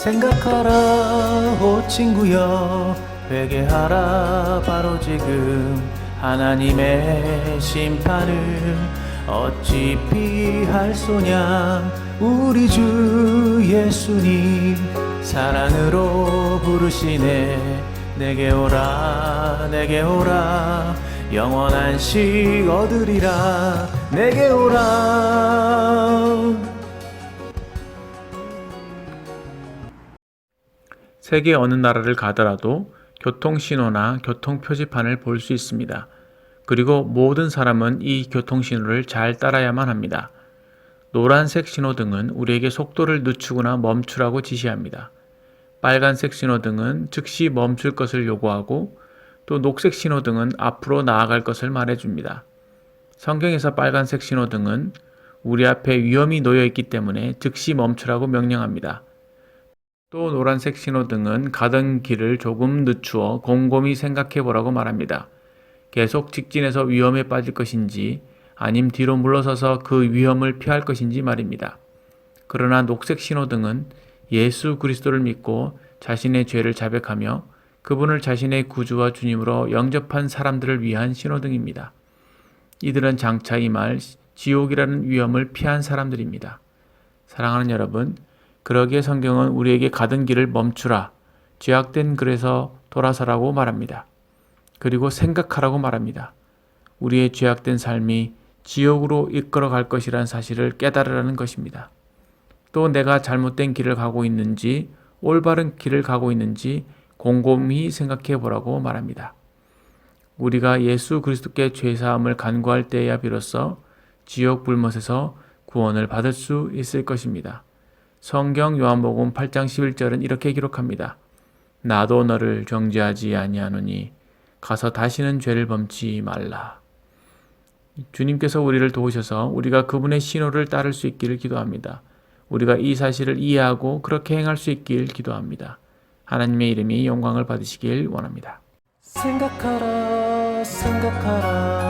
생각하라 오 친구여. 회개하라 바로 지금. 하나님의 심판을 어찌 피할 소냐. 우리 주 예수님 사랑으로 부르시네 내게 오라 내게 오라 영원한 식 얻으리라 내게 오라 세계 어느 나라를 가더라도 교통신호나 교통표지판을 볼 수 있습니다. 그리고 모든 사람은 이 교통신호를 잘 따라야만 합니다. 노란색 신호등은 우리에게 속도를 늦추거나 멈추라고 지시합니다. 빨간색 신호등은 즉시 멈출 것을 요구하고 또 녹색 신호등은 앞으로 나아갈 것을 말해줍니다. 성경에서 빨간색 신호등은 우리 앞에 위험이 놓여 있기 때문에 즉시 멈추라고 명령합니다. 또 노란색 신호등은 가던 길을 조금 늦추어 곰곰이 생각해 보라고 말합니다. 계속 직진해서 위험에 빠질 것인지 아님 뒤로 물러서서 그 위험을 피할 것인지 말입니다. 그러나 녹색 신호등은 예수 그리스도를 믿고 자신의 죄를 자백하며 그분을 자신의 구주와 주님으로 영접한 사람들을 위한 신호등입니다. 이들은 장차 이말 지옥이라는 위험을 피한 사람들입니다. 사랑하는 여러분, 그러기에 성경은 우리에게 가던 길을 멈추라. 죄악된 글에서 돌아서라고 말합니다. 그리고 생각하라고 말합니다. 우리의 죄악된 삶이 지옥으로 이끌어 갈 것이라는 사실을 깨달으라는 것입니다. 또 내가 잘못된 길을 가고 있는지 올바른 길을 가고 있는지 곰곰이 생각해 보라고 말합니다. 우리가 예수 그리스도께 죄 사함을 간구할 때야 비로소 지옥 불못에서 구원을 받을 수 있을 것입니다. 성경 요한복음 8장 11절은 이렇게 기록합니다. 나도 너를 정죄하지 아니하노니 가서 다시는 죄를 범치 말라. 주님께서 우리를 도우셔서 우리가 그분의 신호를 따를 수 있기를 기도합니다. 우리가 이 사실을 이해하고 그렇게 행할 수 있길 기도합니다. 하나님의 이름이 영광을 받으시길 원합니다. 생각하라 생각하라